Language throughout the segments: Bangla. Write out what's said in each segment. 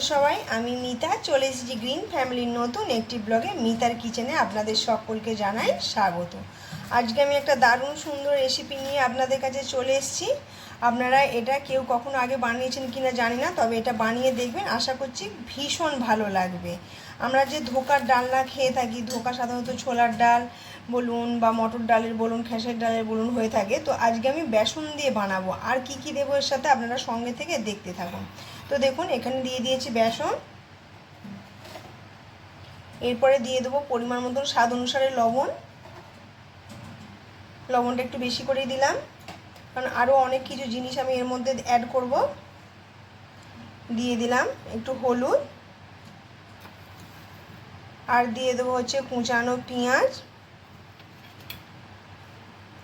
সবাই, আমি মিতা, চলে এসেছি গ্রিন ফ্যামিলির নতুন একটি ব্লগে মিতার কিচেনে আপনাদের সকলকে জানাই স্বাগত। আজকে আমি একটা দারুণ সুন্দর রেসিপি নিয়ে আপনাদের কাছে চলে এসেছি। আপনারা এটা কেউ কখনো আগে বানিয়েছেন কিনা জানি না, তবে এটা বানিয়ে দেখবেন, আশা করছি ভীষণ ভালো লাগবে। আমরা যে ধোকার ডালনা খেয়ে থাকি, ধোকা সাধারণত ছোলার ডাল বলুন বা মটর ডালের বলুন, খেসের ডালের বলুন হয়ে থাকে, তো আজকে আমি বেসন দিয়ে বানাবো। আর কি কি দেবো এর সাথে আপনারা সঙ্গে থেকে দেখতে থাকুন। তো দেখুন, এখানে দিয়ে দিয়েছি বেসন। এরপরে দিয়ে দেবো পরিমাণ মতন স্বাদ অনুসারে লবণ। লবণটা একটু বেশি করেই দিলাম। কারণ আরও অনেক কিছু জিনিস আমি এর মধ্যে অ্যাড করব। দিয়ে দিলাম একটু হলুদ। আর দিয়ে দেবো হচ্ছে কুচানো পেঁয়াজ।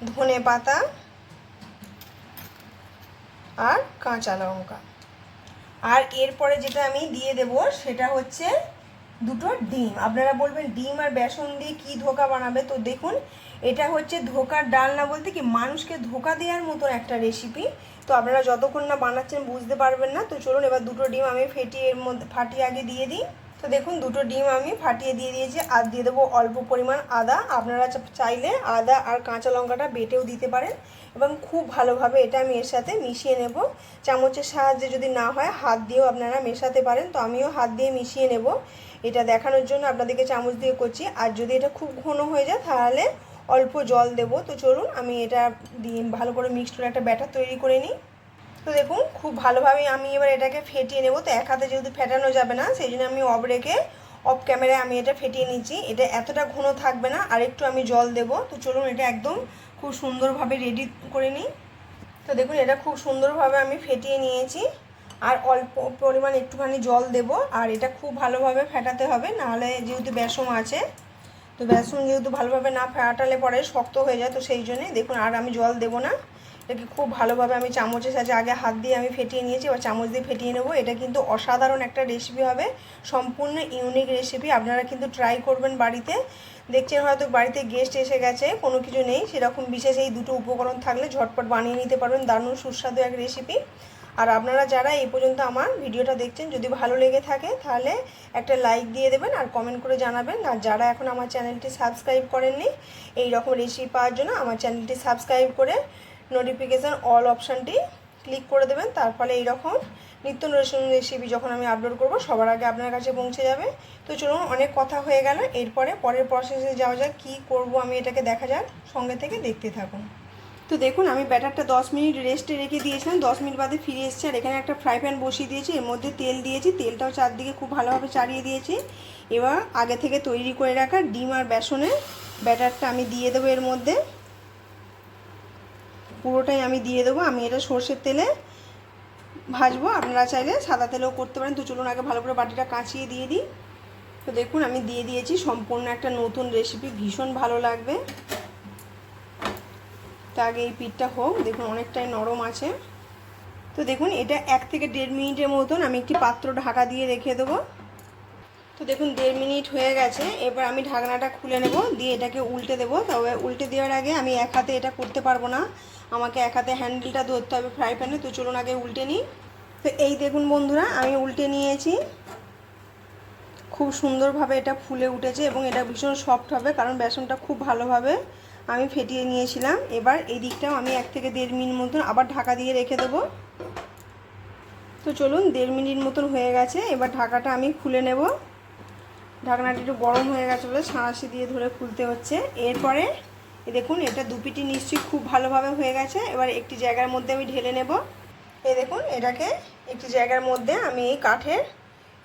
ধনে পাতা আর কাঁচা লঙ্কা। আর এরপরে যেটা আমি দিয়ে দেব, সেটা হচ্ছে দুটো ডিম। আপনারা বলবেন, ডিম আর বেসন দিয়ে কি ধোকা বানাবে? তো দেখুন, এটা হচ্ছে ধোকার ডাল না বলতে কি, মানুষকে ধোকা দেওয়ার মতন একটা রেসিপি তো আপনারা যতক্ষণ না বানাচ্ছেন, বুঝতে পারবেন না। তো চলুন, এবার দুটো ডিম আমি ফেটিয়ে এর মধ্যে, ফাটিয়ে আগে দিয়ে দিই। তো দেখুন, দুটো ডিম আমি ফাটিয়ে দিয়ে দিয়েছি। আর দিয়ে দেবো অল্প পরিমাণ আদা। আপনারা চাইলে আদা আর কাঁচা লঙ্কাটা বেটেও দিতে পারেন এবং খুব ভালোভাবে এটা আমি এর সাথে মিশিয়ে নেব। চামচের সাহায্যে যদি না হয়, হাত দিয়েও আপনারা মেশাতে পারেন। তো আমিও হাত দিয়ে মিশিয়ে নেব। এটা দেখানোর জন্য আপনাদেরকে চামচ দিয়ে করছি। আর যদি এটা খুব ঘন হয়ে যায়, তাহলে অল্প জল দেব। তো চলুন, আমি এটা দিয়ে ভালো করে মিক্সড করে একটা ব্যাটার তৈরি করে নিই। তো দেখুন, খুব ভালোভাবে আমি এবার এটাকে ফেটিয়ে নেব। তো এক হাতে যেহেতু ফেটানো যাবে না, সেই জন্য আমি অফ রেখে, অফ ক্যামেরায় আমি এটা ফেটিয়ে নিচ্ছি। এটা এতটা ঘন থাকবে না, আর একটু আমি জল দেব। তো চলুন এটা একদম খুব সুন্দরভাবে রেডি করে নিই। তো দেখুন, এটা খুব সুন্দরভাবে আমি ফেটিয়ে নিয়েছি। আর অল্প পরিমাণ একটুখানি জল দেব, আর এটা খুব ভালোভাবে ফেটাতে হবে, নাহলে যেহেতু বেসম আছে, তো বেসন যেহেতু ভালোভাবে না ফেটালে পরে শক্ত হয়ে যায়, তো সেই জন্যে দেখুন, আর আমি জল দেব না। এটাকে খুব ভালোভাবে আমি চামচের সাহায্যে আগে হাত দিয়ে আমি ফেটিয়ে নিয়েছি, এবার চামচ দিয়ে ফেটিয়ে নেব। এটা কিন্তু অসাধারণ একটা রেসিপি হবে, সম্পূর্ণ ইউনিক রেসিপি আপনারা কিন্তু ট্রাই করবেন বাড়িতে। দেখছেন হয়তো বাড়িতে গেস্ট এসে গেছে, কোনো কিছু নেই, সেরকম বিশেষ এই দুটো উপকরণ থাকলে ঝটপট বানিয়ে নিতে পারবেন। দারুণ সুস্বাদু এক রেসিপি আর আপনারা যারা এই পর্যন্ত আমার ভিডিওটা দেখছেন, যদি ভালো লেগে থাকে, তাহলে একটা লাইক দিয়ে দেবেন আর কমেন্ট করে জানাবেন। আর যারা এখন আমার চ্যানেলটি সাবস্ক্রাইব করেননি এই রকম রেসিপি পাওয়ার জন্য আমার চ্যানেলটি সাবস্ক্রাইব করে নোটিফিকেশান অল অপশানটি ক্লিক করে দেবেন। তার ফলে এইরকম নিত্য নতুন রেসিপি যখন আমি আপলোড করব, সবার আগে আপনার কাছে পৌঁছে যাবে। তো চলুন, অনেক কথা হয়ে গেল। এরপরে পরের প্রসেসে যাওয়া যাক, কী করব আমি এটাকে দেখা যাক। সঙ্গে থেকে দেখতে থাকুন। তো দেখুন, আমি ব্যাটারটা দশ মিনিট রেস্টে রেখে দিয়েছিলাম। দশ মিনিট বাদে ফিরে এসেছি। আর এখানে একটা ফ্রাই প্যান বসিয়ে দিয়েছি। এর মধ্যে তেল দিয়েছি। তেলটাও চারদিকে খুব ভালোভাবে চাড়িয়ে দিয়েছি। এবার আগে থেকে তৈরি করে রাখা ডিম আর বেসনের ব্যাটারটা আমি দিয়ে দেবো এর মধ্যে। পুরোটাই আমি দিয়ে দেবো। আমি এটা সর্ষের তেলে ভাজবো। আপনারা চাইলে সাদা তেলেও করতে পারেন। তো চলুন আগে ভালো করে বাটিটা কাঁচিয়ে দিয়ে দিই। তো দেখুন, আমি দিয়ে দিয়েছি সম্পূর্ণ একটা নতুন রেসিপি ভীষণ ভালো লাগবে। তো আগে এই পিঠটা হোক। দেখুন, অনেকটাই নরম আছে। তো দেখুন, এটা এক থেকে দেড় মিনিটের মতন আমি একটি পাত্র ঢাকা দিয়ে রেখে দেবো। তো দেখুন, দেড় মিনিট হয়ে গেছে। এবার আমি ঢাকনাটা খুলে নেব। দিয়ে এটাকে উল্টে দেবো। তবে উল্টে দেওয়ার আগে আমি এক হাতে এটা করতে পারব না। আমাকে এক হাতে হ্যান্ডেলটা ধরতে হবে ফ্রাই প্যানে তো চলুন আগে উল্টে নিই। তো এই দেখুন বন্ধুরা, আমি উল্টে নিয়েছি। খুব সুন্দরভাবে এটা ফুলে উঠেছে এবং এটা ভীষণ সফট হবে, কারণ বেসনটা খুব ভালোভাবে আমি ফেটিয়ে নিয়েছিলাম। এবার এই দিকটাও আমি এক থেকে দেড় মিনিট মতন আবার ঢাকা দিয়ে রেখে দেবো। তো চলুন, দেড় মিনিট মতন হয়ে গেছে, এবার ঢাকাটা আমি খুলে নেব। ঢাকনাটা একটু গরম হয়ে গেছে বলে সাঁড়াশি দিয়ে ধরে খুলতে হচ্ছে। এরপরে দেখুন, এটা দুপিটি নিশ্চয়ই খুব ভালোভাবে হয়ে গেছে। এবার একটি জায়গার মধ্যে আমি ঢেলে নেব। এই দেখুন, এটাকে একটি জায়গার মধ্যে আমি এই কাঠের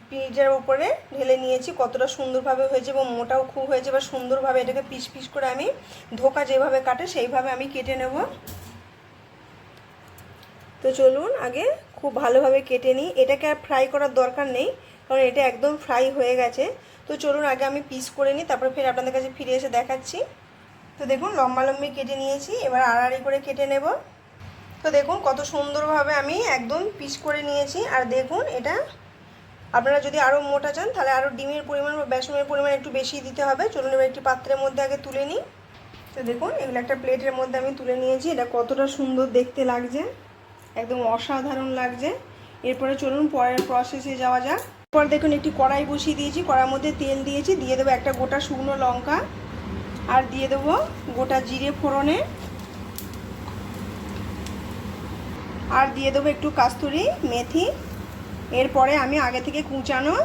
পিঠের উপরে ঢেলে নিয়েছি। কতটা সুন্দরভাবে হয়েছে এবং মোটাও খুব হয়েছে বা সুন্দরভাবে এটাকে পিস পিস করে আমি ধোকা যেভাবে কাটে, সেইভাবে আমি কেটে নেব। তো চলুন আগে খুব ভালোভাবে কেটে নিই। এটাকে আর ফ্রাই করার দরকার নেই, কারণ এটা একদম ফ্রাই হয়ে গেছে। তো চলুন আগে আমি পিস করে নিই, তারপরে ফের আপনাদের কাছে ফিরে এসে দেখাচ্ছি। তো দেখুন, লম্বা লম্বি কেটে নিয়েছি, এবার আড়াআড়ি করে কেটে নেব। তো দেখুন, কত সুন্দরভাবে আমি একদম পিস করে নিয়েছি। আর দেখুন, এটা আপনারা যদি আরও মোটা চান, তাহলে আরও ডিমের পরিমাণ বা বেসনের পরিমাণ একটু বেশি দিতে হবে। চলুন এবার একটি পাত্রের মধ্যে আগে তুলে নিই। তো দেখুন, এগুলো একটা প্লেটের মধ্যে আমি তুলে নিয়েছি। এটা কতটা সুন্দর দেখতে লাগছে। একদম অসাধারণ লাগছে। এরপরে চলুন পরের প্রসেসে যাওয়া যাক। পর দেখুন, একটি কড়াই বসিয়ে দিয়েছি। কড়ার মধ্যে তেল দিয়েছি। দিয়ে দেবো একটা গোটা শুকনো লঙ্কা। আর দিয়ে দেবো গোটা জিরে ফোড়নে। আর দিয়ে দেবো একটু কাস্তুরি মেথি। এরপরে আমি আগে থেকে কুচানো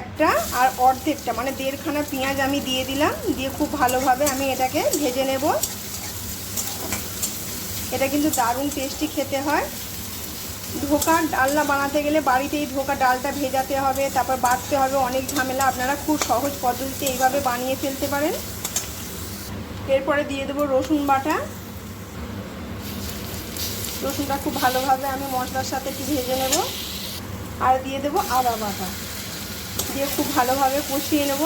একটা আর অর্ধেকটা মানে দেড়খানা পেঁয়াজ আমি দিয়ে দিলাম, দিয়ে খুব ভালোভাবে আমি এটাকে ভেজে নেব। এটা কিন্তু দারুণ টেস্টি খেতে হয়। ধোকার ডালনা বানাতে গেলে বাড়িতেই ধোকা ডালটা ভেজাতে হবে, তারপর বাটতে হবে, অনেক ঝামেলা। আপনারা খুব সহজ পদ্ধতিতে এইভাবে বানিয়ে ফেলতে পারেন। এরপরে দিয়ে দেবো রসুন বাটা। রসুনটা খুব ভালোভাবে আমি মশলার সাথে একটু ভেজে নেব। আর দিয়ে দেবো আদা বাটা। দিয়ে খুব ভালোভাবে কষিয়ে নেব।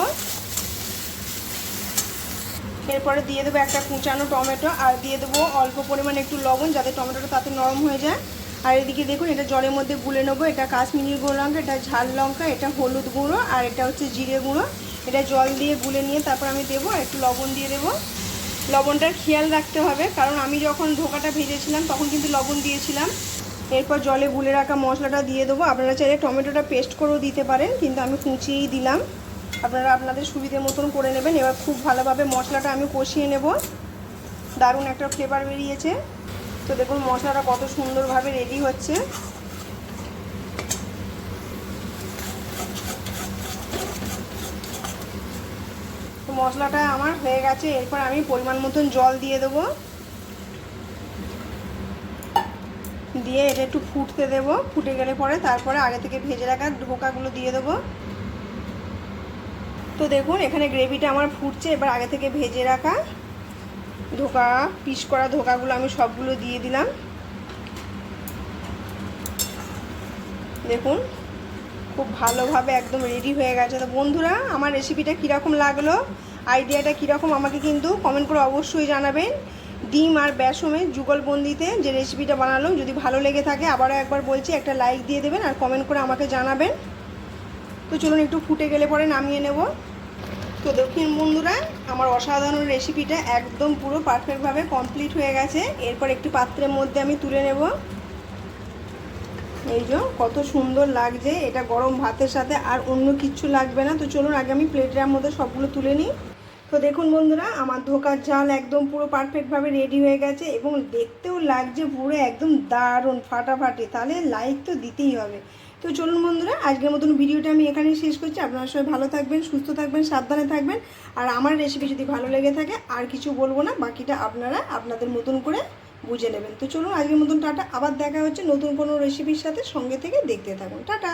এরপরে দিয়ে দেবো একটা কুচানো টমেটো আর দিয়ে দেবো অল্প পরিমাণে একটু লবণ যাতে টমেটোটা তাতে নরম হয়ে যায়। আর এদিকে দেখুন, এটা জলের মধ্যে গুলে নেব। এটা কাশ্মীরি গুঁড়ো লঙ্কা, এটা ঝাল লঙ্কা, এটা হলুদ গুঁড়ো আর এটা হচ্ছে জিরে গুঁড়ো। এটা জল দিয়ে গুলে নিয়ে তারপর আমি দেবো একটু লবণ দিয়ে দেবো। লবণটার খেয়াল রাখতে হবে, কারণ আমি যখন ধোকাটা ভেজেছিলাম তখন কিন্তু লবণ দিয়েছিলাম। এরপর জলে গুলে রাখা মশলাটা দিয়ে দেবো। আপনারা চাইলে টমেটোটা পেস্ট করেও দিতে পারেন, কিন্তু আমি কুচিয়েই দিলাম। আপনারা আপনাদের সুবিধে মতন করে নেবেন। এবার খুব ভালোভাবে মশলাটা আমি কষিয়ে নেব। দারুণ একটা ফ্লেভার বেরিয়েছে। তো দেখুন, মশলাটা কত সুন্দরভাবে রেডি হচ্ছে। মশলাটা আমার হয়ে গেছে, এরপর আমি পরিমাণ মতন জল দিয়ে দেবো। দিয়ে এটা একটু ফুটতে দেব, ফুটে গেলে পরে তারপরে আগে থেকে ভেজে রাখা ধোকাগুলো দিয়ে দেবো। তো দেখুন, এখানে গ্রেভিটা আমার ফুটছে, এবার আগে থেকে ভেজে রাখা ধোকা পিস করা ধোকাগুলো আমি সবগুলো দিয়ে দিলাম। দেখুন খুব ভালোভাবে একদম রেডি হয়ে গেছে। তো বন্ধুরা, আমার রেসিপিটা কীরকম লাগল? আইডিয়াটা কীরকম আমাকে কিন্তু কমেন্ট করে অবশ্যই জানাবেন। ডিম আর বেসমের যুগলবন্দিতে যে রেসিপিটা বানালাম, যদি ভালো লেগে থাকে, আবারও একবার বলছি, একটা লাইক দিয়ে দেবেন আর কমেন্ট করে আমাকে জানাবেন। তো চলুন একটু ফুটে গেলে পরে নামিয়ে নেব। তো দক্ষিণ বন্ধুরা, আমার অসাধারণ রেসিপিটা একদম পুরো পারফেক্টভাবে কমপ্লিট হয়ে গেছে। এরপর একটি পাত্রের মধ্যে আমি তুলে নেব। এই যে, কত সুন্দর লাগছে। এটা গরম ভাতের সাথে আর অন্য কিচ্ছু লাগবে না। তো চলুন, আগে আমি প্লেটের মধ্যে সবগুলো তুলে নিই। তো দেখুন বন্ধুরা, আমার ধোকার ঝাল একদম পুরো পারফেক্টভাবে রেডি হয়ে গেছে এবং দেখতেও লাগছে পুরো একদম দারুণ, ফাটাফাটি। তাহলে লাইক তো দিতেই হবে। তো চলুন বন্ধুরা, আজকের মতন ভিডিওটা আমি এখানেই শেষ করছি। আপনারা সবাই ভালো থাকবেন, সুস্থ থাকবেন, সাবধানে থাকবেন। আর আমার রেসিপি যদি ভালো লেগে থাকে, আর কিছু বলব না, বাকিটা আপনারা আপনাদের মতন করে বুঝে নেবেন। তো চলুন আজকের মতন টাটা। আবার দেখা হচ্ছে নতুন কোনো রেসিপির সাথে সঙ্গে থেকে দেখতে থাকুন। টাটা!